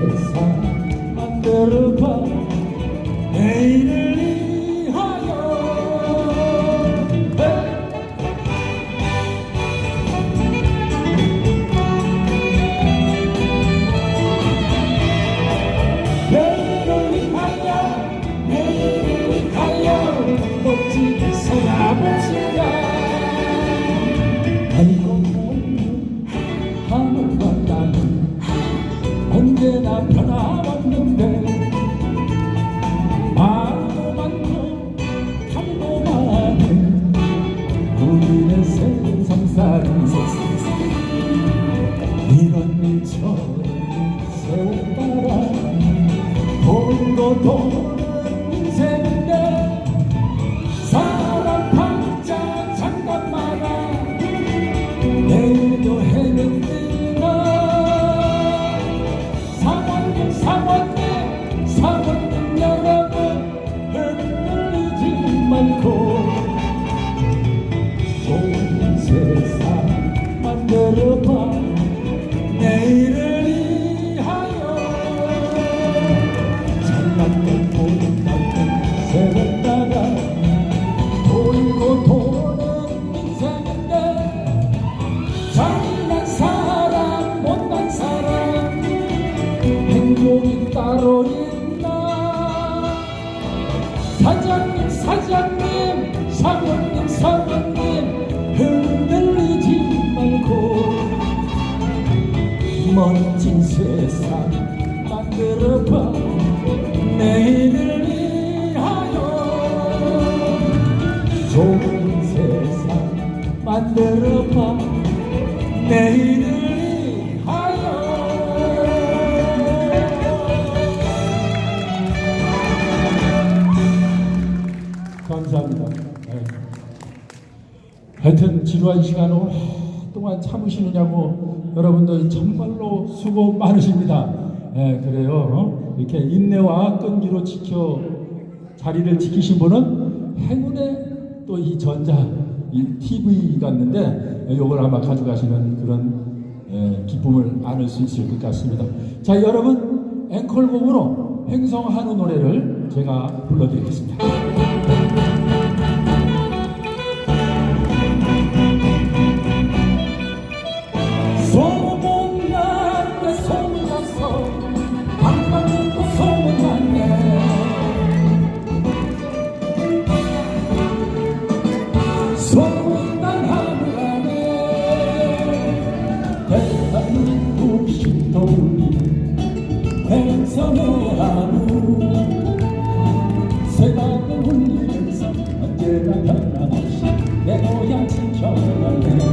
세상 만들어봐. 도는 인생인데 사람 팔자 장난 많아 내일도 해는 뜨나 사모님 사모님 사모님 여러분 흔들리지 말고 좋은 세상 만들어 사모님 사모님 흔들리지 말고. 멋진 세상 만들어봐 하여튼 지루한 시간 오랫동안 참으시느냐고 여러분들 정말로 수고 많으십니다. 예, 그래요. 어? 이렇게 인내와 끈기로 지켜 자리를 지키신 분은 행운의 또 이 전자 이 TV 같는데 이걸 아마 가져가시는 그런 예, 기쁨을 안을 수 있을 것 같습니다. 자, 여러분 앵콜곡으로 행성한우 노래를 제가 불러드리겠습니다. 소문난 하늘 안에 대한민국 신도리 행성의 하루 새벽을 울리면서 언제나 변함없이 내 고향 지켜갈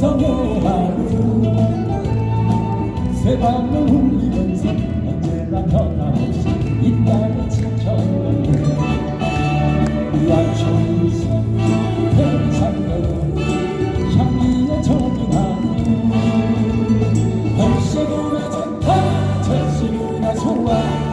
성공하고 새밤을 울리면서 언제나 변함없이 인간의 지켜가는 우아초이서 대창으로 향기에 적응하고 벌써 돌아간 다 제시구나 소화